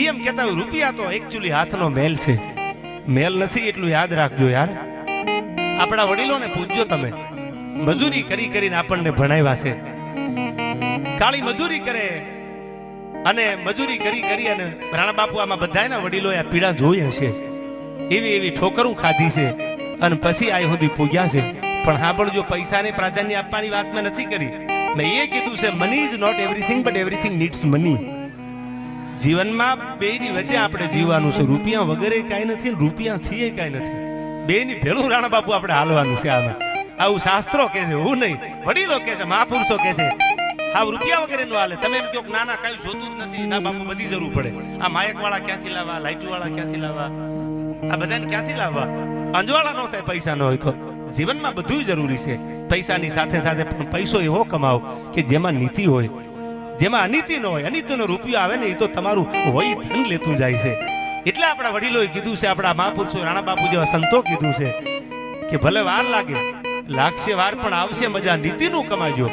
એમ કહેતા હોય, રૂપિયા તો એકચ્યુઅલી હાથનો મેલ છે. મેલ નથી એટલું યાદ રાખજો યાર. આપણા વડીલોને પૂછજો તમે. મજૂરી કરી કરીને આપણને ભણાવ્યા છે. કાળી મજૂરી કરે અને મજૂરી કરી કરી અને રાણા બાપુ આમાં બધાયના વડીલોએ આ પીડા જોઈ હશે એવી એવી ઠોકરું ખાધી છે અને પછી આ સુધી પૂગ્યા છે. પણ હા પણ જો પૈસાને પ્રાધાન્ય આપવાની વાત મેં નથી કરી. મેં એ કીધું છે money is not everything but everything needs money જીવનમાં બેની વચ્ચે આપણે જીવવાનું છે. રૂપિયા વગેરે કાંઈ નથી ને રૂપિયાથી કાંઈ નથી. બેની ભેળું રાણા બાપુ આપણે હાલવાનું છે આમાં. આવું શાસ્ત્રો કહે છે, હું નહીં. વડીલો કહે છે, મહાપુરુષો કહે છે હા રૂપિયા વગેરે નો હાલે. તમે એમ કહો ના ના, કાંઈ જોતું જ નથી. ના બાપુ, બધી જરૂર પડે. આ માયક વાળા ક્યાંથી લાવવા? લાઇટ વાળા ક્યાંથી લાવવા? આ બધાને ક્યાંથી લાવવા? અંજવાળા નો થાય, પૈસા નો હોય તો. જીવનમાં બધું જરૂરી છે. પૈસાની સાથે સાથે પણ પૈસો એવો કમાવો કે જેમાં નીતિ હોય. જેમાં અનિતિ ન હોય, અનીતિનો રૂપિયો આવે ને એ તો તમારું હોય ધન લેતું જાય છે. એટલે આપણા વડીલોએ કીધું છે, આપણા મહાપુરુષો રાણા બાપુ જેવા સંતો કીધું છે કે ભલે વાર લાગે, લાગશે વાર પણ આવશે, મજા, નીતિનું કમાજો.